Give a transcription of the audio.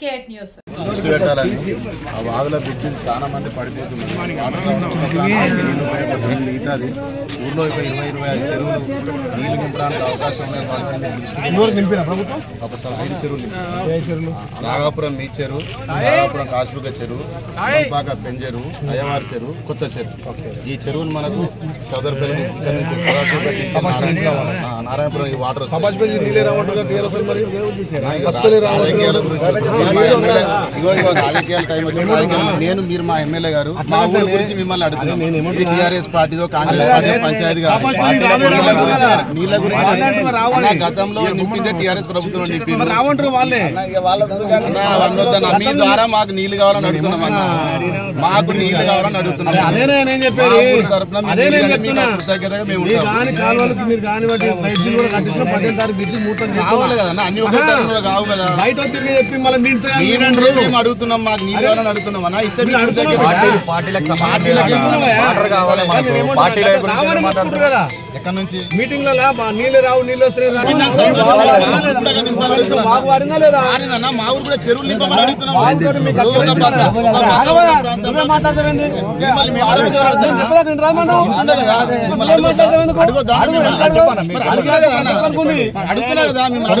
Fake news. దృష్టి పెట్టాలని ఆ వాగుల బ్రిడ్జి చాలా మంది. మిగతాది ఊర్లో ఒక ఇరవై ఇరవై ఐదు చెరువులు. నీళ్ళు నింపడానికి అవకాశం ఒకసారి ఐదు చెరువులు. చెరువులు? నాగాపురం మీ చెరువు నాగాపురం కాసులుక చెరువు మంపాక పెంజెరువు అయ్యవారి చెరువు కొత్త చెరువు. ఈ చెరువును మనకు చౌదరిపల్లి ఇక్కడ నుంచి నారాయణపురం ఈ వాటర్ వస్తాయి. ఇగో ఇగో రాజకీయాల టైం నేను మీరు మా ఎమ్మెల్యే గారు మా ఊరి గురించి మిమ్మల్ని అడుగుతున్నాను ఇది టీఆర్ఎస్ పార్టీదో కాంగ్రెస్ పార్టీ పంచాయతీ. నీళ్ళ గురించి గతంలో నింపిందే టీఆర్ఎస్ ప్రభుత్వం నింపింది రావంటారు వాళ్ళే. అన్న, వందొద్దన్న, మీ ద్వారా మాకు నీళ్ళు కావాలని అడుగుతున్నాం అన్న. మాకు నీళ్ళు కావాలని అడుగుతున్నాం కృతజ్ఞతగా మేము కావాలి కదా అన్న, అన్ని ఒకే టైంలో కావు కదా. తిరిగి చెప్పి మళ్ళీ మీరు మీరంటే మేము అడుగుతున్నాం మాకు నీళ్ళు కావాలని అడుగుతున్నాం అన్న ఇస్తే మీకు అడుగుతున్నాం కృతజ్ఞత. పార్టీలకు పార్టీలకు రావని మొత్తుకుంటారు కదా ఎక్కడి నుంచి మీటింగ్ నీళ్ళు రావు నీళ్ళు వస్తే కింద సంతోషం లేదు. మారిందన్న, మా ఊరు కూడా చెరువులు నింపమని అడుగుతున్నాం. అడుగుతున్నాం. కదా? మిమ్మల్ని